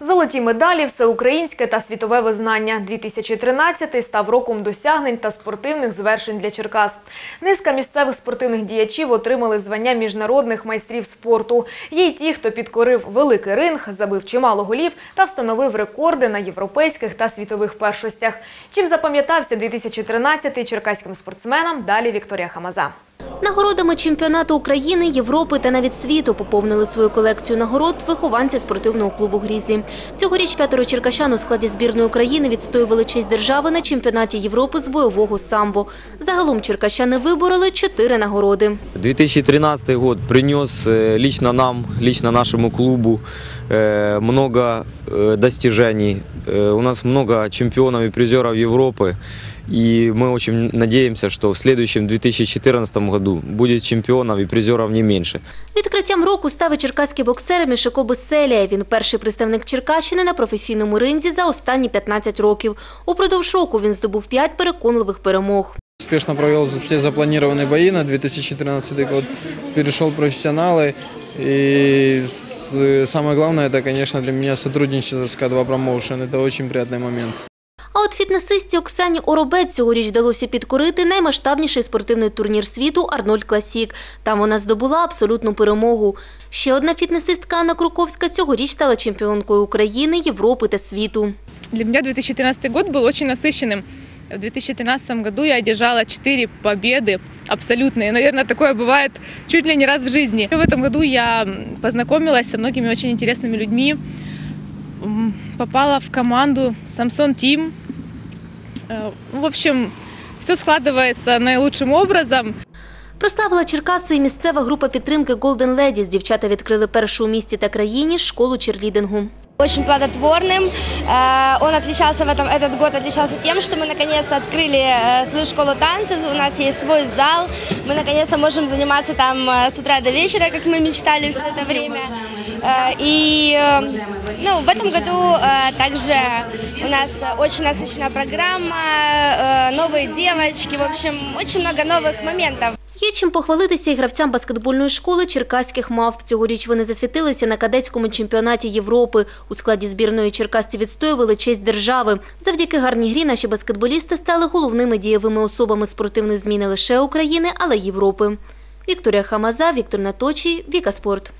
Золоті медалі, всеукраїнське та світове визнання. 2013 став роком досягнень та спортивних звершень для Черкас. Низка місцевих спортивних діячів отримали звання міжнародних майстрів спорту. Є й ті, хто підкорив великий ринг, забив чимало голів та встановив рекорди на європейських та світових першостях. Чим запам'ятався 2013 черкаським спортсменам, далі Вікторія Хамаза. Нагородами чемпіонату України, Європи та навіть світу поповнили свою колекцію нагород вихованці спортивного клубу «Грізлі». Цьогоріч п'ятеро черкащан у складі збірної України відстоювали честь держави на чемпіонаті Європи з бойового самбо. Загалом черкащани вибороли чотири нагороди. 2013 год принес э, лично нам, лично нашему клубу э, много э, достижений. Э, У нас много чемпионов и призеров Европы. И мы очень надеемся, что в следующем 2014 году будет чемпионов и призеров не меньше. Відкриттям року став черкаський боксер Мішако Беселія. Він перший представник Черкащини на професійному ринзі за останні 15 років. Упродовж року він здобув 5 переконливих перемог. Успешно провел за- все запланированные бои на 2013 год, перешел в профессионалы. И с- самое главное, это, конечно, для меня сотрудничество с К2 Promotion. Это очень приятный момент. А от фітнесистці Оксані Оробець цьогоріч вдалося підкорити наймасштабніший спортивний турнір світу Арнольд Класік. Там вона здобула абсолютну перемогу. Ще одна фітнесистка Анна Круковська цьогоріч стала чемпіонкою України, Європи та світу. Для меня 2013 год был очень насыщенным. В 2013 году я одержала 4 победы абсолютные. Наверное, такое бывает чуть ли не раз в жизни. В этом году я м, познакомилась со многими очень интересными людьми. М, Попала в команду Samsung Team. Э, В общем, все складывается наилучшим образом. Прославила Черкаси і місцева група підтримки Golden Ladies. Дівчата відкрили першу у місті та країні школу черлідингу. Очень плодотворным. Э, Он отличался в этом, этот год отличался тем, что мы наконец-то открыли э, свою школу танцев, у нас есть свой зал, мы наконец-то можем заниматься там э, с утра до вечера, как мы мечтали все это время. И ну, в этом году также у нас очень насыщенная программа, новые девочки, в общем, очень много новых моментов. Є чим похвалитися і гравцям баскетбольної школи черкаських мавп. Цьогоріч вони засвітилися на кадетському чемпіонаті Європи. У складі збірної черкасці відстоювали честь держави. Завдяки гарній грі наші баскетболісти стали головними дієвими особами спортивних змін не лише України, але й Європи. Вікторія Хамаза, Віктор Наточій, Віка Спорт.